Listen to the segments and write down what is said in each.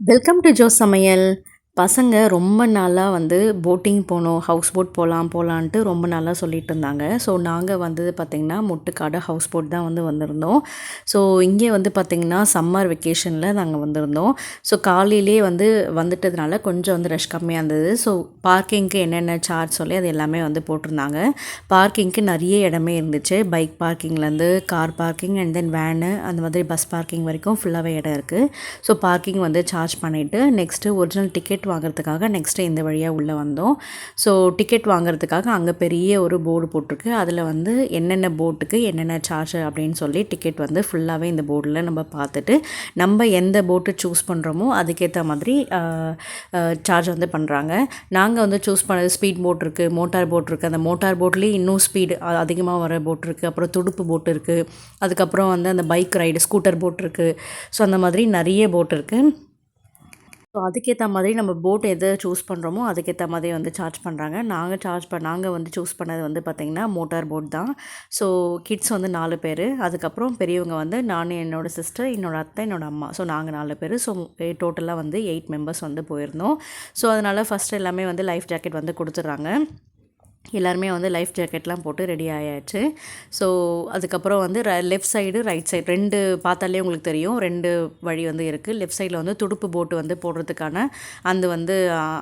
Welcome to Joe சமையல் பசங்க ரொம்ப நாளாக வந்து போட்டிங் போகணும் ஹவுஸ் போட் போகலாம் போகலான்ட்டு ரொம்ப நாளாக சொல்லிட்டு இருந்தாங்க ஸோ நாங்கள் வந்தது பார்த்திங்கன்னா முட்டுக்காடு ஹவுஸ் போட் தான் வந்து வந்திருந்தோம். ஸோ இங்கே வந்து பார்த்திங்கன்னா சம்மர் வெக்கேஷனில் நாங்கள் வந்திருந்தோம். ஸோ காலையிலே வந்து வந்துட்டதுனால கொஞ்சம் வந்து ரஷ் கம்மியாக இருந்தது. ஸோ பார்க்கிங்க்கு என்னென்ன சார்ஜ் சொல்லி அது எல்லாமே வந்து போட்டிருந்தாங்க. பார்க்கிங்க்கு நிறைய இடமே இருந்துச்சு. Bike பார்க்கிங்லேருந்து car parking and then van அந்த மாதிரி பஸ் பார்க்கிங் வரைக்கும் ஃபுல்லாகவே இடம் இருக்குது ஸோ பார்க்கிங் வந்து சார்ஜ் பண்ணிவிட்டு நெக்ஸ்ட்டு ஒரிஜினல் டிக்கெட் வாங்குறதுக்காக நெக்ஸ்ட்டு இந்த வழியாக உள்ளே வந்தோம். ஸோ டிக்கெட் வாங்குறதுக்காக அங்கே பெரிய ஒரு போர்டு போட்டிருக்கு. அதில் வந்து என்னென்ன போட்டுக்கு என்னென்ன சார்ஜ் அப்படின்னு சொல்லி டிக்கெட் வந்து ஃபுல்லாகவே இந்த போர்டில் நம்ம பார்த்துட்டு நம்ம எந்த போட்டு சூஸ் பண்ணுறோமோ அதுக்கேற்ற மாதிரி சார்ஜ் வந்து பண்ணுறாங்க நாங்கள் வந்து சூஸ் பண்ணது ஸ்பீட் போட் இருக்குது மோட்டார் போட் இருக்குது அந்த மோட்டார் போட்லேயே இன்னும் ஸ்பீடு அதிகமாக வர போட் இருக்குது அப்புறம் துடுப்பு போட் இருக்குது அதுக்கப்புறம் வந்து அந்த பைக் ரைடு ஸ்கூட்டர் போட் இருக்குது ஸோ அந்த மாதிரி நிறைய போட் இருக்குது ஸோ அதுக்கேற்ற மாதிரி நம்ம போட் எதை சூஸ் பண்ணுறோமோ அதுக்கேற்ற மாதிரி வந்து சார்ஜ் பண்ணுறாங்க நாங்கள் சார்ஜ் ப நாங்கள் வந்து சூஸ் பண்ணது வந்து பார்த்திங்கன்னா மோட்டார் போட் தான். ஸோ கிட்ஸ் வந்து நாலு பேர். அதுக்கப்புறம் பெரியவங்க வந்து நான் என்னோடய சிஸ்டர் என்னோடய அத்தை என்னோடய அம்மா. ஸோ நாங்கள் நாலு பேர். ஸோ டோட்டலாக வந்து எயிட் மெம்பர்ஸ் வந்து போயிருந்தோம். ஸோ அதனால் ஃபஸ்ட் எல்லாமே வந்து லைஃப் ஜாக்கெட் வந்து கொடுத்துட்றாங்க. எல்லாருமே வந்து லைஃப் ஜாக்கெட்லாம் போட்டு ரெடி ஆயாச்சு. ஸோ அதுக்கப்புறம் வந்து ர லெஃப்ட் சைடு ரைட் சைடு ரெண்டு பார்த்தாலே உங்களுக்கு தெரியும். ரெண்டு வழி வந்து இருக்குது லெஃப்ட் சைடில் வந்து துடுப்பு போட்டு வந்து போடுறதுக்கான அந்த வந்து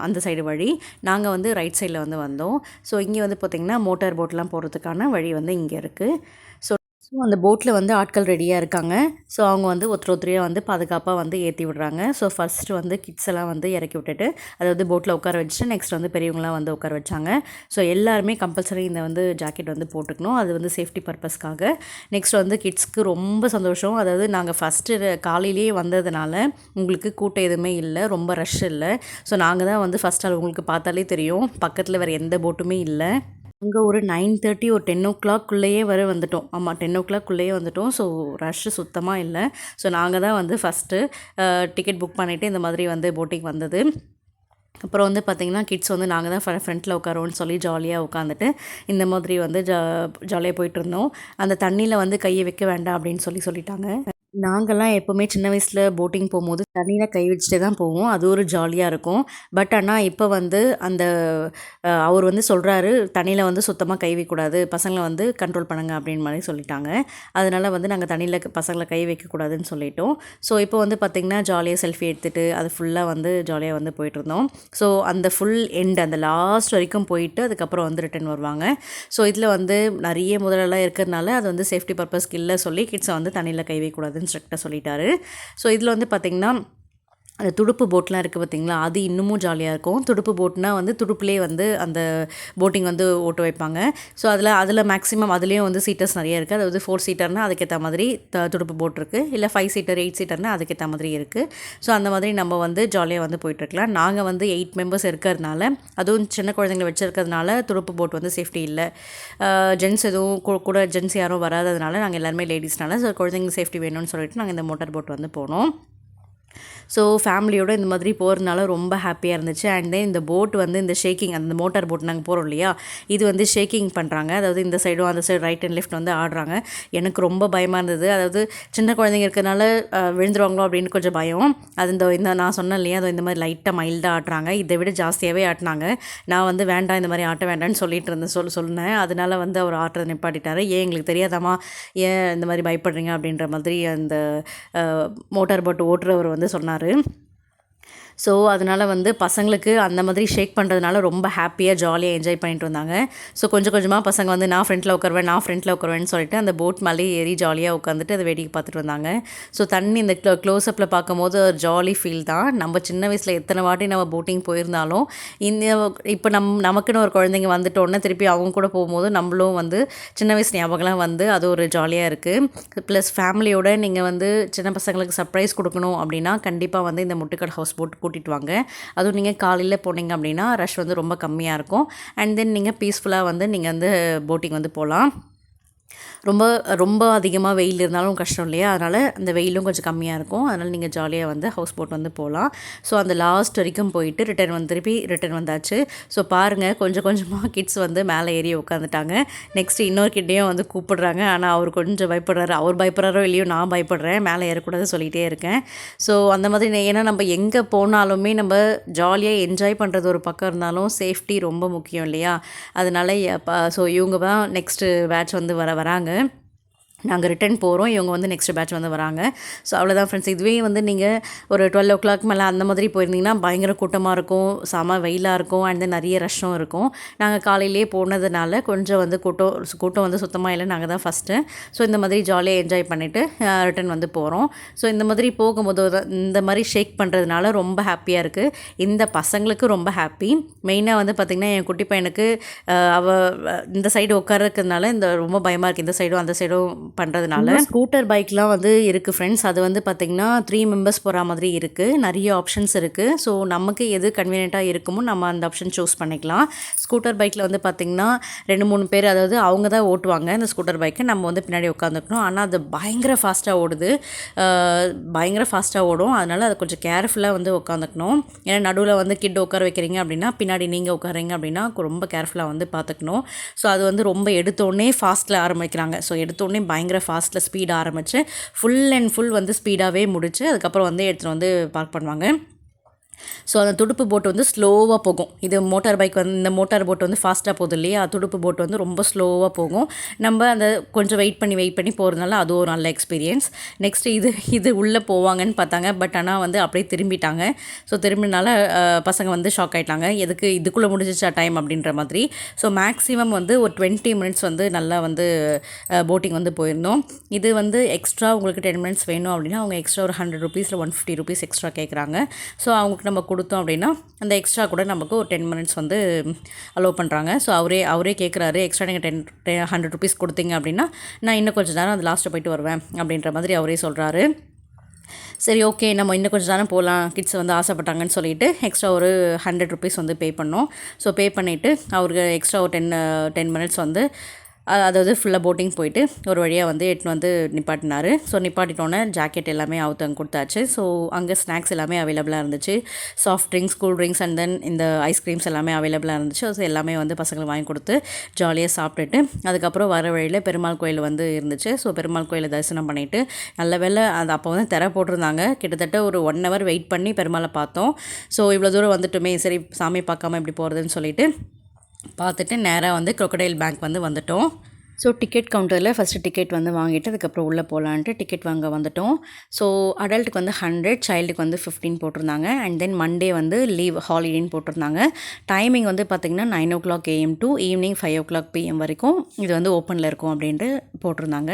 அந்த சைடு வழி. நாங்கள் வந்து ரைட் சைடில் வந்து வந்தோம். ஸோ இங்கே வந்து பார்த்திங்கன்னா மோட்டார் போட்லாம் போடுறதுக்கான வழி வந்து இங்கே இருக்குது ஸோ அந்த போட்டில் வந்து ஆட்கள் ரெடியாக இருக்காங்க. ஸோ அவங்க வந்து ஒருத்தர் ஒருத்தரையாக வந்து பாதுகாப்பாக வந்து ஏற்றி விடுறாங்க. ஸோ ஃபஸ்ட்டு வந்து கிட்ஸ் எல்லாம் வந்து இறக்கி விட்டுட்டு அதாவது போட்டில் உட்கார வச்சுட்டு நெக்ஸ்ட் வந்து பெரியவங்களாம் வந்து உட்கார வச்சாங்க. ஸோ எல்லாருமே கம்பல்சரி இந்த வந்து ஜாக்கெட் வந்து போட்டுக்கணும். அது வந்து சேஃப்டி பர்பஸ்க்காக நெக்ஸ்ட் வந்து கிட்ஸ்க்கு ரொம்ப சந்தோஷம். அதாவது நாங்கள் ஃபஸ்ட்டு காலையிலேயே வந்ததுனால உங்களுக்கு கூட்டம் எதுவுமே இல்லை ரொம்ப ரஷ் இல்லை. ஸோ நாங்கள் தான் வந்து ஃபஸ்ட் ஆள் உங்களுக்கு பார்த்தாலே தெரியும். பக்கத்தில் வேறு எந்த போட்டுமே இல்லை. அங்கே ஒரு நைன் தேர்ட்டி ஒரு டென் ஓ கிளாக்குள்ளேயே வர வந்துட்டோம். ஆமாம் டென் ஓ கிளாக்குள்ளேயே வந்துட்டோம். ஸோ ரஷ்ஷு சுத்தமாக இல்லை. ஸோ நாங்கள் தான் வந்து ஃபஸ்ட்டு டிக்கெட் புக் பண்ணிவிட்டு இந்த மாதிரி வந்து போட்டிங் வந்தது. அப்புறம் வந்து பார்த்திங்கன்னா கிட்ஸ் வந்து நாங்கள் தான் ஃப்ரண்ட்டில் உட்காரோன்னு சொல்லி ஜாலியாக உட்காந்துட்டு இந்த மாதிரி வந்து ஜா ஜாலியாக போயிட்டு இருந்தோம். அந்த தண்ணியில் வந்து கையை வைக்க வேண்டாம் அப்படின்னு சொல்லி சொல்லிட்டாங்க. நாங்கள்லாம் எப்போவுமே சின்ன வயசில் போட்டிங் போகும்போது தண்ணியில் கை வச்சுட்டு தான் போவோம். அது ஒரு ஜாலியாக இருக்கும். பட் ஆனால் இப்போ வந்து அந்த அவர் வந்து சொல்கிறாரு தண்ணியில் வந்து சுத்தமாக கை வைக்கக்கூடாது பசங்களை வந்து கண்ட்ரோல் பண்ணுங்க அப்படின்னு மாதிரி சொல்லிட்டாங்க. அதனால் வந்து நாங்கள் தண்ணியில் பசங்களை கை வைக்கக்கூடாதுன்னு சொல்லிட்டோம். ஸோ இப்போ வந்து பார்த்திங்கன்னா ஜாலியாக செல்ஃபி எடுத்துகிட்டு அது ஃபுல்லாக வந்து ஜாலியாக வந்து போயிட்டுருந்தோம் ஸோ அந்த ஃபுல் எண்ட் அந்த லாஸ்ட் வரைக்கும் போயிட்டு அதுக்கப்புறம் வந்து ரிட்டன் வருவாங்க. ஸோ இதில் வந்து நிறைய முதலெல்லாம் இருக்கிறதுனால அது வந்து சேஃப்டி பர்பஸ்க்கு இல்லை சொல்லி கிட்ஸை வந்து தண்ணியில் கை வைக்கக்கூடாதுன்னு இன்ஸ்ட்ரக்டர் சொல்லிட்டாரு. ஸோ இதில் வந்து பார்த்திங்கன்னா அந்த துடுப்பு போட்லாம் இருக்குது பார்த்திங்களா அது இன்னமும் ஜாலியாக இருக்கும். துடுப்பு போட்னால் வந்து துடுப்புலேயே வந்து அந்த போட்டிங் வந்து ஓட்டு வைப்பாங்க. ஸோ அதில் அதில் மேக்ஸிமம் அதுலேயும் வந்து சீட்டர்ஸ் நிறைய இருக்குது அதாவது ஃபோர் சீட்டர்னால் அதுக்கேற்ற மாதிரி த துடுப்பு போட் இருக்குது இல்லை ஃபைவ் சீட்டர் எயிட் சீட்டர்னால் அதுக்கேற்ற மாதிரி இருக்குது ஸோ அந்த மாதிரி நம்ம வந்து ஜாலியாக வந்து போயிட்டுருக்கலாம் நாங்கள் வந்து எயிட் மெம்பர்ஸ் இருக்கிறதுனால அதுவும் சின்ன குழந்தைங்களை வச்சுருக்கிறதுனால துடுப்பு போட் வந்து சேஃப்டி இல்லை. ஜென்ஸ் எதுவும் கூட ஜென்ஸ் யாரும் வராததுனால நாங்கள் எல்லாருமே லேடிஸ்னால ஸோ குழந்தைங்க சேஃப்டி வேணும்னு சொல்லிட்டு நாங்கள் இந்த மோட்டார் போட் வந்து போனோம். ஸோ ஃபேமிலியோடு இந்த மாதிரி போகிறதுனால ரொம்ப ஹாப்பியாக இருந்துச்சு. அண்ட் தென் இந்த போட் வந்து இந்த ஷேக்கிங் அந்த மோட்டார் போட் நாங்கள் போகிறோம் இல்லையா? இது வந்து ஷேக்கிங் பண்ணுறாங்க அதாவது இந்த சைடும் அந்த சைடு ரைட் அண்ட் லெஃப்ட் வந்து ஆடுறாங்க. எனக்கு ரொம்ப பயமாக இருந்தது. அதாவது சின்ன குழந்தைங்க இருக்கிறதுனால விழுந்துருவாங்களோ அப்படின்னு கொஞ்சம் பயம். அது இந்த இந்த நான் சொன்னேன் இல்லையா? அது இந்த மாதிரி லைட்டாக மைல்டாக ஆட்டுறாங்க. இதை விட ஜாஸ்தியாகவே ஆட்டினாங்க. நான் வந்து வேண்டாம் இந்த மாதிரி ஆட்ட வேண்டாம்னு சொல்லிட்டு இருந்தேன் சொல் சொன்னேன். அதனால் வந்து அவர் ஆட்டுறதை நிப்பாட்டிட்டார். ஏன் எங்களுக்கு தெரியாதாமா ஏன் இந்த மாதிரி பயப்படுறீங்க? அப்படின்ற மாதிரி அந்த மோட்டார் போட் ஓட்டுறவர் வந்து சொன்னார் சொன்னார். ஸோ அதனால் வந்து பசங்களுக்கு அந்த மாதிரி ஷேக் பண்ணுறதுனால ரொம்ப ஹாப்பியாக ஜாலியாக என்ஜாய் பண்ணிட்டு வந்தாங்க. ஸோ கொஞ்சம் கொஞ்சமாக பசங்க வந்து நான் ஃப்ரெண்டில் உட்காருவேன் நான் ஃப்ரெண்டில் உட்காருவேன்னு சொல்லிட்டு அந்த போட் மேலே ஏறி ஜாலியாக உட்காந்துட்டு அதை வேடிக்கை பார்த்துட்டு வந்தாங்க. ஸோ தண்ணி இந்த க்ளோ க்ளோஸ்அப்பில் பார்க்கும்போது ஒரு ஜாலி ஃபீல் தான். நம்ம சின்ன வயசில் எத்தனை வாட்டி நம்ம போட்டிங் போயிருந்தாலும் இந்த இப்போ நம் நமக்குன்னு ஒரு குழந்தைங்க வந்துட்டோன்னே திருப்பி அவங்க கூட போகும்போது நம்மளும் வந்து சின்ன வயசு ஞாபகம்லாம் வந்து அது ஒரு ஜாலியாக இருக்குது ப்ளஸ் ஃபேமிலியோட நீங்கள் வந்து சின்ன பசங்களுக்கு சர்ப்ரைஸ் கொடுக்கணும் அப்படின்னா கண்டிப்பாக வந்து இந்த முட்டுக்கடை ஹவுஸ் போட் கூட்டிகிட்டு வாங்க. அதுவும் நீங்கள் காலையில் போனீங்க அப்படின்னா ரஷ் வந்து ரொம்ப கம்மியாக இருக்கும். அண்ட் தென் நீங்கள் பீஸ்ஃபுல்லாக வந்து நீங்கள் வந்து போட்டிங் வந்து போகலாம் ரொம்ப ரொம்ப அதிகமாக வெயில் இருந்தாலும் கஷ்டம் இல்லையா? அதனால் அந்த வெயிலும் கொஞ்சம் கம்மியாக இருக்கும். அதனால் நீங்கள் ஜாலியாக வந்து ஹவுஸ் போட் வந்து போகலாம் ஸோ அந்த லாஸ்ட் வரைக்கும் போயிட்டு ரிட்டர்ன் வந்து திருப்பி ரிட்டர்ன் வந்தாச்சு. ஸோ பாருங்கள் கொஞ்சம் கொஞ்சமாக கிட்ஸ் வந்து மேலே ஏறி உட்காந்துட்டாங்க நெக்ஸ்ட்டு இன்னொரு கிட்டையும் வந்து கூப்பிடுறாங்க. ஆனால் அவர் கொஞ்சம் பயப்படுறாரு. அவர் பயப்படுறாரோ இல்லையோ நான் பயப்படுறேன். மேலே ஏறக்கூடாது சொல்லிகிட்டே இருக்கேன். ஸோ அந்த மாதிரி ஏன்னா நம்ம எங்கே போனாலுமே நம்ம ஜாலியாக என்ஜாய் பண்ணுறது ஒரு பக்கம் இருந்தாலும் சேஃப்டி ரொம்ப முக்கியம் இல்லையா? அதனால ஸோ இவங்க தான் நெக்ஸ்ட்டு பேட்ச் வந்து வர வராங்க. Şöyle. நாங்கள் ரிட்டன் போகிறோம் இவங்க வந்து நெக்ஸ்ட் பேட்ச் வந்து வராங்க. ஸோ அவ்வளோதான் ஃப்ரெண்ட்ஸ் இதுவே வந்து நீங்கள் ஒரு டுவெல் ஓ கிளாக் மேலே அந்த மாதிரி போயிருந்தீங்கன்னா பயங்கர கூட்டமாக இருக்கும். செம வெயிலாக இருக்கும். அண்ட் தென் நிறைய ரஷ்ஷும் இருக்கும். நாங்கள் காலையிலேயே போனதுனால கொஞ்சம் வந்து கூட்டம் கூட்டம் வந்து சுத்தமாக இல்லை. நாங்கள் தான் ஃபஸ்ட்டு ஸோ இந்த மாதிரி ஜாலியாக என்ஜாய் பண்ணிவிட்டு ரிட்டன் வந்து போகிறோம் ஸோ இந்த மாதிரி போகும்போது இந்த மாதிரி ஷேக் பண்ணுறதுனால ரொம்ப ஹாப்பியாக இருக்குது இந்த பசங்களுக்கு ரொம்ப ஹாப்பி மெயினாக வந்து பார்த்திங்கன்னா என் குட்டி பையனுக்கு அவ இந்த சைடு உட்காரக்கிறதுனால இந்த ரொம்ப பயமாக இருக்குது இந்த சைடும் அந்த சைடும் பண்ணுறதுனால ஸ்கூட்டர் பைக்லாம் வந்து இருக்குது ஃப்ரெண்ட்ஸ் அது வந்து பார்த்திங்கன்னா த்ரீ மெம்பர்ஸ் போகிற மாதிரி இருக்குது நிறைய ஆப்ஷன்ஸ் இருக்குது ஸோ நமக்கு எது கன்வீனியண்ட்டாக இருக்குமோ நம்ம அந்த ஆப்ஷன் சூஸ் பண்ணிக்கலாம். ஸ்கூட்டர் பைக்கில் வந்து பார்த்திங்கன்னா ரெண்டு மூணு பேர் அதாவது அவங்க தான் ஓட்டுவாங்க இந்த ஸ்கூட்டர் பைக்கை நம்ம வந்து பின்னாடி உட்காந்துக்கணும். ஆனால் அது பயங்கர ஃபாஸ்ட்டாக ஓடுது. பயங்கர ஃபாஸ்ட்டாக ஓடும். அதனால் அதை கொஞ்சம் கேர்ஃபுல்லாக வந்து உட்காந்துக்கணும். ஏன்னா நடுவில் வந்து கிட் உட்கார வைக்கிறீங்க அப்படின்னா பின்னாடி நீங்கள் உட்காரீங்க அப்படின்னா ரொம்ப கேர்ஃபுல்லாக வந்து பார்த்துக்கணும் ஸோ அது வந்து ரொம்ப எடுத்தோடனே ஃபாஸ்ட்டில் ஆரம்பிக்கிறாங்க. ஸோ எடுத்தோடனே பயங்கர பயங்கர ஃபாஸ்ட்டில் ஸ்பீட் ஆரம்பித்து ஃபுல் அண்ட் ஃபுல் வந்து ஸ்பீடாகவே முடிச்சு அதுக்கப்புறம் வந்து எடுத்துகிட்டு வந்து பார்க் பண்ணுவாங்க. ஸோ அந்த துடுப்பு போட்டு வந்து ஸ்லோவாக போகும். இது மோட்டார் பைக் வந்து இந்த மோட்டார் போட் வந்து ஃபாஸ்ட்டாக போகுது இல்லையா? துடுப்பு போட்டு வந்து ரொம்ப ஸ்லோவாக போகும். நம்ம அந்த கொஞ்சம் வெயிட் பண்ணி வெயிட் பண்ணி போகிறதுனால அது ஒரு நல்ல எக்ஸ்பீரியன்ஸ் நெக்ஸ்ட் இது இது உள்ளே போவாங்கன்னு பார்த்தாங்க. பட் ஆனால் வந்து அப்படியே திரும்பிட்டாங்க. ஸோ திரும்பினால பசங்க வந்து ஷாக் ஆகிட்டாங்க எதுக்கு இதுக்குள்ளே முடிஞ்சிச்சா டைம் அப்படின்ற மாதிரி. ஸோ மேக்ஸிமம் வந்து ஒரு டுவெண்ட்டி மினிட்ஸ் வந்து நல்லா வந்து போட்டிங் வந்து போயிருந்தோம். இது வந்து எக்ஸ்ட்ரா உங்களுக்கு டென் மினிட்ஸ் வேணும் அப்படின்னா அவங்க எக்ஸ்ட்ரா ஒரு ஹண்ட்ரட் ருபீஸில் ஒன் ஃபிஃப்டி ருபீஸ் எக்ஸ்ட்ரா கேட்குறாங்க ஸோ அவங்களுக்கு நம்ம கொடுத்தோம் அப்படின்னா அந்த எக்ஸ்ட்ரா கூட நமக்கு ஒரு டென் மினிட்ஸ் வந்து அலோவ் பண்ணுறாங்க ஸோ அவரே அவரே கேட்குறாரு எக்ஸ்ட்ரா நீங்கள் டென் ஹண்ட்ரட் ருபீஸ் கொடுத்தீங்க அப்படின்னா நான் இன்னும் கொஞ்சம் நேரம் அந்த லாஸ்ட்டை போயிட்டு வருவேன் அப்படின்ற மாதிரி அவரே சொல்கிறாரு சரி ஓகே நம்ம இன்னும் கொஞ்சம் தானே போகலாம் கிட்ஸ் வந்து ஆசைப்பட்டாங்கன்னு சொல்லிட்டு எக்ஸ்ட்ரா ஒரு ஹண்ட்ரட் ருபீஸ் வந்து பே பண்ணோம். ஸோ பே பண்ணிவிட்டு அவருக்கு எக்ஸ்ட்ரா ஒரு டென் டென் மினிட்ஸ் வந்து அதாவது ஃபுல்லாக போட்டிங் போயிட்டு ஒரு வழியாக வந்து எட்டு வந்து நிப்பாட்டினார். ஸோ நிப்பாட்டிட்டோன்னே ஜாக்கெட் எல்லாமே அவுத்தங்க கொடுத்தாச்சு. ஸோ அங்கே ஸ்நாக்ஸ் எல்லாமே அவைலபிளாக இருந்துச்சு. Soft drinks cool drinks and then இந்த ஐஸ்கிரீம்ஸ் எல்லாமே அவைலபிளாக இருந்துச்சு. ஸோ எல்லாமே வந்து பசங்களுக்கு வாங்கி கொடுத்து ஜாலியாக சாப்பிட்டுட்டு அதுக்கப்புறம் வர வழியில் பெருமாள் கோயில் வந்து இருந்துச்சு. ஸோ பெருமாள் கோயிலை தரிசனம் பண்ணிவிட்டு நல்ல வேலை அது அப்போ வந்து திற போட்டிருந்தாங்க. கிட்டத்தட்ட ஒரு ஒன் ஹவர் வெயிட் பண்ணி பெருமாளை பார்த்தோம். ஸோ இவ்வளோ தூரம் வந்துட்டுமே சரி சாமி பார்க்காம எப்படி போகிறதுன்னு சொல்லிட்டு பார்த்துட்டு நேராக வந்து க்ரொக்கடைல் பேங்க் வந்து வந்துட்டோம். ஸோ டிக்கெட் கவுண்டரில் ஃபஸ்ட்டு டிக்கெட் வந்து வாங்கிட்டு அதுக்கப்புறம் உள்ளே போகலான்ட்டு டிக்கெட் வாங்க வந்துட்டோம். ஸோ அடல்ட்டுக்கு வந்து ஹண்ட்ரட் சைல்டுக்கு வந்து ஃபிஃப்டீன் போட்டிருந்தாங்க. அண்ட் தென் மண்டே வந்து லீவ் ஹாலிடேன்னு போட்டிருந்தாங்க. டைமிங் வந்து பார்த்திங்கன்னா nine o'clock AM to evening five o'clock PM வரைக்கும் இது வந்து ஓப்பனில் இருக்கும் அப்படின்ட்டு போட்டிருந்தாங்க.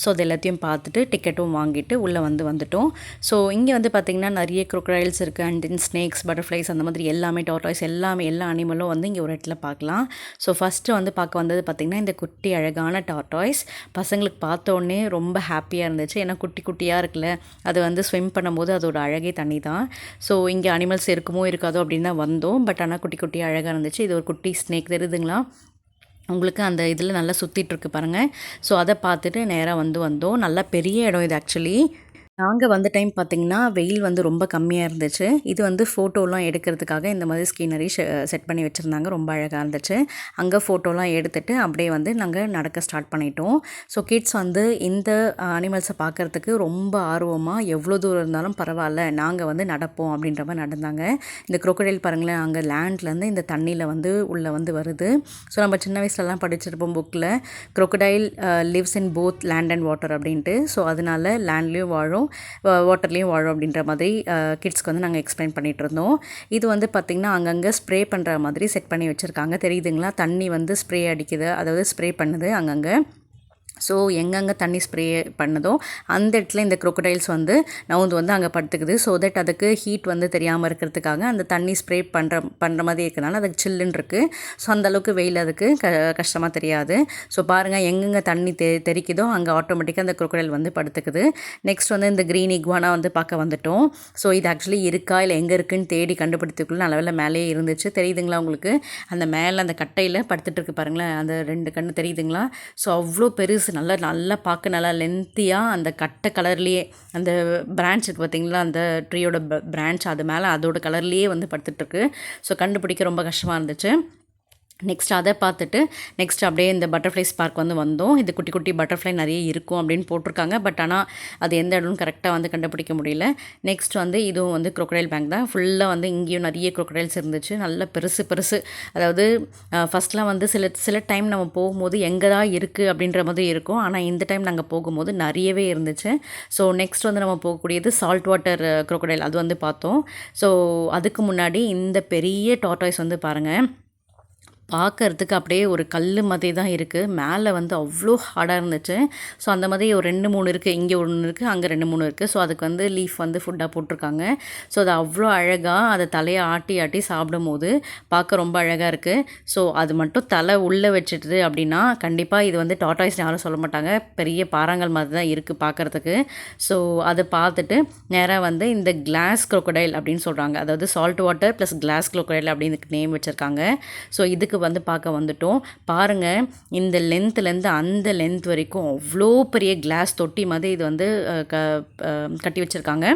ஸோ அது எல்லாத்தையும் பார்த்துட்டு டிக்கெட்டும் வாங்கிட்டு உள்ளே வந்து வந்துட்டோம். ஸோ இங்கே வந்து பார்த்திங்கன்னா நிறைய குரோக்ரைல்ஸ் இருக்குது அண்ட் தென் ஸ்னேக்ஸ் பட்டர்ஃப்ளைஸ் அந்த மாதிரி எல்லாமே டாட்டாய்ஸ் எல்லாமே எல்லா அனிமலும் வந்து இங்கே ஒரு இடத்துல பார்க்கலாம். ஸோ ஃபஸ்ட்டு வந்து பார்க்க வந்தது பார்த்திங்கன்னா இந்த குட்டி அழகாக அழகான டார்டாய்ஸ் பசங்களுக்கு பார்த்தோன்னே ரொம்ப ஹாப்பியாக இருந்துச்சு. ஏன்னா குட்டி குட்டியாக இருக்குல்ல அது வந்து ஸ்விம் பண்ணும்போது அதோட அழகே தண்ணி தான் ஸோ இங்கே அனிமல்ஸ் இருக்குமோ இருக்காதோ அப்படின்னு தான் வந்தோம். பட் ஆனால் குட்டி குட்டியாக அழகாக இருந்துச்சு. இது ஒரு குட்டி ஸ்னேக் தெரியுதுங்களா? உங்களுக்கு அந்த இதில் நல்லா சுற்றிட்டுருக்கு பாருங்கள் ஸோ அதை பார்த்துட்டு நேராக வந்து வந்தோம். நல்லா பெரிய இடம் இது ஆக்சுவலி. நாங்கள் வந்த டைம் பார்த்திங்கன்னா வெயில் வந்து ரொம்ப கம்மியாக இருந்துச்சு. இது வந்து ஃபோட்டோலாம் எடுக்கிறதுக்காக இந்த மாதிரி ஸ்கீனரி செட் பண்ணி வச்சுருந்தாங்க. ரொம்ப அழகாக இருந்துச்சு. அங்கே ஃபோட்டோலாம் எடுத்துகிட்டு அப்படியே வந்து நாங்கள் நடக்க ஸ்டார்ட் பண்ணிட்டோம். ஸோ கிட்ஸ் வந்து இந்த அனிமல்ஸை பார்க்குறதுக்கு ரொம்ப ஆர்வமாக எவ்வளோ தூரம் இருந்தாலும் பரவாயில்ல நாங்கள் வந்து நடப்போம் அப்படின்ற மாதிரி நடந்தாங்க. இந்த குரோக்கடைல் பாருங்களேன் அங்கே லேண்ட்லேருந்து இந்த தண்ணியில் வந்து உள்ளே வந்து வருது. ஸோ நம்ம சின்ன வயசுலலாம் படிச்சிருப்போம் புக்கில் crocodile lives in both land and water அப்படின்ட்டு. ஸோ அதனால் லேண்ட்லேயும் வாழும். வாட்டர்லேயும் வாழும் அப்படின்ற மாதிரி கிட்ஸ்க்கு வந்து நாங்கள் எக்ஸ்பிளைன் பண்ணிகிட்டு இருந்தோம் இது வந்து பார்த்திங்கன்னா அங்கங்கே ஸ்ப்ரே பண்ணுற மாதிரி செட் பண்ணி வச்சுருக்காங்க. தெரியுதுங்களா? தண்ணி வந்து ஸ்ப்ரே அடிக்குது. அதாவது ஸ்ப்ரே பண்ணுது அங்கங்கே. ஸோ எங்கெங்கே தண்ணி ஸ்ப்ரே பண்ணதோ அந்த இடத்துல இந்த க்ரொக்கடைல்ஸ் வந்து நவுந்து வந்து அங்கே படுத்துக்குது. ஸோ தட் அதுக்கு ஹீட் வந்து தெரியாமல் இருக்கிறதுக்காக அந்த தண்ணி ஸ்ப்ரே பண்ணுற பண்ணுற மாதிரி இருக்கிறனால அதுக்கு சில்லுன்னு இருக்குது ஸோ அந்தளவுக்கு வெயில் அதுக்கு க கஷ்டமாக தெரியாது. ஸோ பாருங்கள் எங்கெங்கே தண்ணி தெ தெரிக்குதோ அங்கே ஆட்டோமேட்டிக்காக அந்த க்ரொக்கடைல் வந்து படுத்துக்குது. நெக்ஸ்ட் வந்து இந்த க்ரீன் இக்வானா வந்து பார்க்க வந்துட்டோம். ஸோ இது ஆக்சுவலி இருக்கா இல்லை எங்கே இருக்குன்னு தேடி கண்டுபிடித்துக்குள்ள நல்ல மேலேயே இருந்துச்சு. தெரியுதுங்களா உங்களுக்கு? அந்த மேலே அந்த கட்டையில் படுத்துட்டு இருக்கு பாருங்களேன் அந்த ரெண்டு கண்ணு தெரியுதுங்களா? ஸோ அவ்வளோ பெருசு பெருசு நல்லா நல்லா பார்க்க நல்லா லென்த்தியாக அந்த கட்டை கலர்லேயே அந்த பிரான்ச் இருக்குது பார்த்திங்களா அந்த ட்ரீயோட பிரான்ச் அது மேலே அதோட கலர்லேயே வந்து படுத்துட்ருக்கு ஸோ கண்டுபிடிக்க ரொம்ப கஷ்டமாக இருந்துச்சு. நெக்ஸ்ட் அதை பார்த்துட்டு நெக்ஸ்ட் அப்படியே இந்த பட்டர்ஃப்ளைஸ் பார்க் வந்து வந்தோம். இது குட்டி குட்டி பட்டர்ஃப்ளை நிறைய இருக்கும் அப்படின்னு போட்டிருக்காங்க. பட் ஆனால் அது எந்த இடம்னு கரெக்டாக வந்து கண்டுபிடிக்க முடியல. நெக்ஸ்ட் வந்து இதுவும் வந்து crocodile பேங்க் தான். ஃபுல்லாக வந்து இங்கேயும் நிறைய crocodiles இருந்துச்சு. நல்ல பெருசு பெருசு. அதாவது ஃபஸ்ட்லாம் வந்து சில சில டைம் நம்ம போகும்போது எங்கே தான் இருக்குது அப்படின்ற மாதிரி இருக்கும். ஆனால் இந்த டைம் நாங்கள் போகும்போது நிறையவே இருந்துச்சு. ஸோ நெக்ஸ்ட் வந்து நம்ம போகக்கூடியது சால்ட் வாட்டர் crocodile. அது வந்து பார்த்தோம். ஸோ அதுக்கு முன்னாடி இந்த பெரிய டாட்டாய்ஸ் வந்து பாருங்கள் பார்க்கறதுக்கு அப்படியே ஒரு கல் மாதிரி தான் இருக்குது மேலே வந்து அவ்வளோ ஹார்டாக இருந்துச்சு. ஸோ அந்த மாதிரி ஒரு ரெண்டு மூணு இருக்குது இங்கே ஒன்று இருக்குது அங்கே ரெண்டு மூணு இருக்குது ஸோ அதுக்கு வந்து லீஃப் வந்து ஃபுட்டாக போட்டிருக்காங்க. ஸோ அது அவ்வளோ அழகாக அதை தலையை ஆட்டி ஆட்டி சாப்பிடும் போது பார்க்க ரொம்ப அழகாக இருக்குது ஸோ அது மட்டும் தலை உள்ளே வச்சுட்டு அப்படின்னா கண்டிப்பாக இது வந்து டாட்டாய்ஸ் யாரும் சொல்ல மாட்டாங்க. பெரிய பாறாங்கல் மாதிரி தான் இருக்குது பார்க்குறதுக்கு. ஸோ அதை பார்த்துட்டு நேராக வந்து இந்த கிளாஸ் குரோக்கடைல் அப்படின்னு சொல்கிறாங்க அதாவது salt water plus class crocodile அப்படின்னு நேம் வச்சுருக்காங்க. ஸோ இதுக்கு வந்து பார்க்க வந்துட்டோம். பாருங்கள் இந்த லென்த்துலேருந்து அந்த லென்த் வரைக்கும் அவ்வளோ பெரிய கிளாஸ் தொட்டி மாதிரி இது வந்து க கட்டி வச்சுருக்காங்க.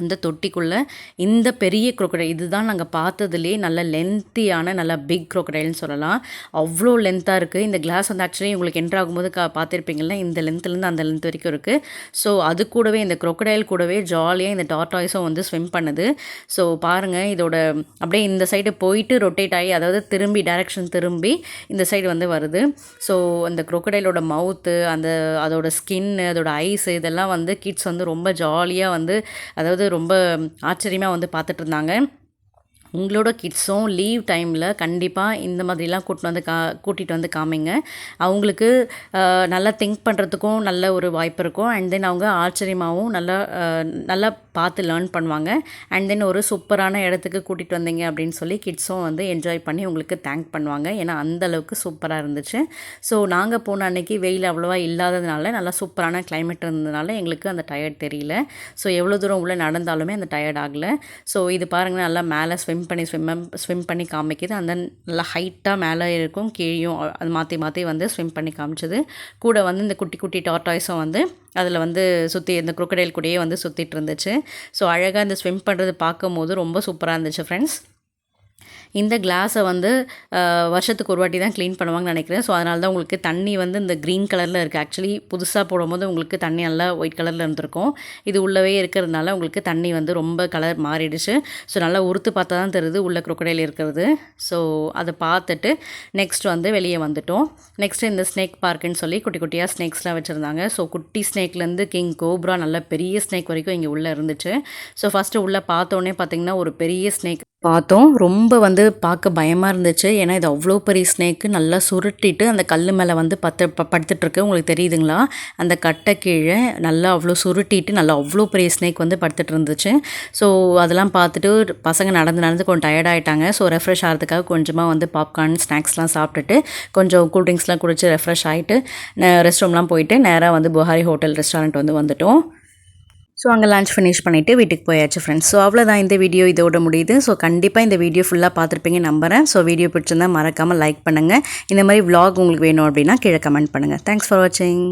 அந்த தொட்டிக்குள்ளே இந்த பெரிய crocodile இதுதான் நாங்கள் பார்த்ததுலேயே நல்ல லென்த்தியான நல்ல பிக் குரோக்கடைல்னு சொல்லலாம். அவ்வளோ லென்த்தாக இருக்குது இந்த கிளாஸ் வந்து ஆக்சுவலி உங்களுக்கு என்ட்ரு ஆகும்போது கா பார்த்துருப்பீங்களா இந்த லென்த்துலேருந்து அந்த லென்த் வரைக்கும் இருக்குது ஸோ அது கூடவே இந்த குரோக்கடைல் கூடவே ஜாலியாக இந்த டாட்டாய்ஸும் வந்து ஸ்விம் பண்ணுது. ஸோ பாருங்கள் இதோட அப்படியே இந்த சைடு போயிட்டு ரொட்டேட் ஆகி அதாவது திரும்பி டைரக்ஷன் திரும்பி இந்த சைடு வந்து வருது. ஸோ அந்த குரோக்கடைலோட மவுத்து அந்த அதோட ஸ்கின்னு அதோட ஐஸ் இதெல்லாம் வந்து கிட்ஸ் வந்து ரொம்ப ஜாலியாக வந்து அதாவது ரொம்ப ஆச்சரியமாக வந்து பார்த்துட்டு இருந்தாங்க உங்களோட கிட்ஸும் லீவ் டைமில் கண்டிப்பாக இந்த மாதிரிலாம் கூட்டிட்டு வந்து கா கூட்டிகிட்டு வந்து காமிங்க. அவங்களுக்கு நல்லா திங்க் பண்ணுறதுக்கும் நல்ல ஒரு வாய்ப்பு இருக்கும். அண்ட் தென் அவங்க ஆச்சரியமாகவும் நல்லா நல்லா பார்த்து லேர்ன் பண்ணுவாங்க. அண்ட் தென் ஒரு சூப்பரான இடத்துக்கு கூட்டிகிட்டு வந்தீங்க அப்படின்னு சொல்லி கிட்ஸும் வந்து என்ஜாய் பண்ணி உங்களுக்கு தேங்க் பண்ணுவாங்க. ஏன்னா அந்தளவுக்கு சூப்பராக இருந்துச்சு. ஸோ நாங்கள் போன அன்னைக்கு வெயில் அவ்வளோவா இல்லாததுனால நல்லா சூப்பரான கிளைமேட் இருந்ததுனால எங்களுக்கு அந்த டயர்ட் தெரியல. ஸோ எவ்வளோ தூரம் உள்ளே நடந்தாலுமே அந்த டயர்ட் ஆகலை. ஸோ இது பாருங்கள் நல்லா மேலே ஸ்விம் பண்ணி ஸ்விம் ஸ்விம் பண்ணி காமிக்குது. அந்த நல்லா ஹைட்டாக மேலே இருக்கும் கீழேயும் அது மாற்றி மாற்றி வந்து ஸ்விம் பண்ணி காமிச்சது. கூட வந்து இந்த குட்டி குட்டி டாட்டாய்ஸும் வந்து அதில் வந்து சுற்றி இந்த குரோக்கடைல் கூடயே வந்து சுற்றிட்டு இருந்துச்சு. ஸோ அழகாக இந்த ஸ்விம் பண்ணுறது பார்க்கும்போது ரொம்ப சூப்பராக இருந்துச்சு ஃப்ரெண்ட்ஸ் இந்த கிளாஸை வந்து வருஷத்துக்கு ஒரு வாட்டி தான் க்ளீன் பண்ணுவாங்கன்னு நினைக்கிறேன். ஸோ அதனால தான் உங்களுக்கு தண்ணி வந்து இந்த க்ரீன் கலரில் இருக்குது ஆக்சுவலி புதுசாக போடும்போது உங்களுக்கு தண்ணி நல்லா ஒயிட் கலரில் இருந்திருக்கும். இது உள்ளவே இருக்கிறதுனால உங்களுக்கு தண்ணி வந்து ரொம்ப கலர் மாறிடுச்சு. ஸோ நல்லா உறுத்து பார்த்தா தான் தெரியுது உள்ள crocodile இருக்கிறது. ஸோ அதை பார்த்துட்டு நெக்ஸ்ட் வந்து வெளியே வந்துட்டோம். நெக்ஸ்ட் இந்த ஸ்னேக் பார்க்குன்னு சொல்லி குட்டி குட்டியாக ஸ்னேக்ஸ்லாம் வச்சுருந்தாங்க. ஸோ குட்டி ஸ்னேக்லேருந்து கிங் கோப்ரா நல்ல பெரிய ஸ்னேக் வரைக்கும் இங்கே உள்ளே இருந்துச்சு. ஸோ ஃபஸ்ட்டு உள்ளே பார்த்தோன்னே பார்த்தீங்கன்னா ஒரு பெரிய ஸ்னேக் பார்த்தோம். ரொம்ப வந்து பார்க்க பயமாக இருந்துச்சு. ஏன்னா இது அவ்வளோ பெரிய ஸ்னேக்கு நல்லா சுருட்டிட்டு அந்த கல் மேலே வந்து பத்து ப படுத்துட்ருக்கு உங்களுக்கு தெரியுதுங்களா? அந்த கட்டை கீழே நல்லா அவ்வளோ சுருட்டிட்டு நல்லா அவ்வளோ பெரிய ஸ்னேக் வந்து படுத்துட்டு இருந்துச்சு ஸோ அதெல்லாம் பார்த்துட்டு பசங்க நடந்து நடந்து கொஞ்சம் டயர்ட் ஆகிட்டாங்க ஸோ ரெஃப்ரெஷ் ஆகிறதுக்காக கொஞ்சமாக வந்து பாப்கார்ன் ஸ்நாக்ஸ்லாம் சாப்பிட்டுட்டு கொஞ்சம் கூல்ட்ரிங்க்ஸ்லாம் குடிச்சு ரெஃப்ரெஷ் ஆகிட்டு ரெஸ்ட் ரூம்லாம் போயிட்டு நேராக வந்து புகாரி ஹோட்டல் ரெஸ்டாரண்ட் வந்து வந்துட்டோம். ஸோ அங்கே லஞ்ச் ஃபினிஷ் பண்ணிவிட்டு வீட்டுக்கு போயாச்சு ஃப்ரெண்ட்ஸ் ஸோ அவ்வளோதான் இந்த வீடியோ இதோட முடியுது. ஸோ கண்டிப்பாக இந்த வீடியோ ஃபுல்லாக பார்த்துருப்பீங்க நம்புறேன். ஸோ வீடியோ பிடிச்சிருந்தா மறக்காமல் லைக் பண்ணுங்கள் இந்த மாதிரி விலாக் உங்களுக்கு வேணும் அப்படின்னா கீழே கமெண்ட் பண்ணுங்கள் தேங்க்ஸ் ஃபார் வாட்சிங்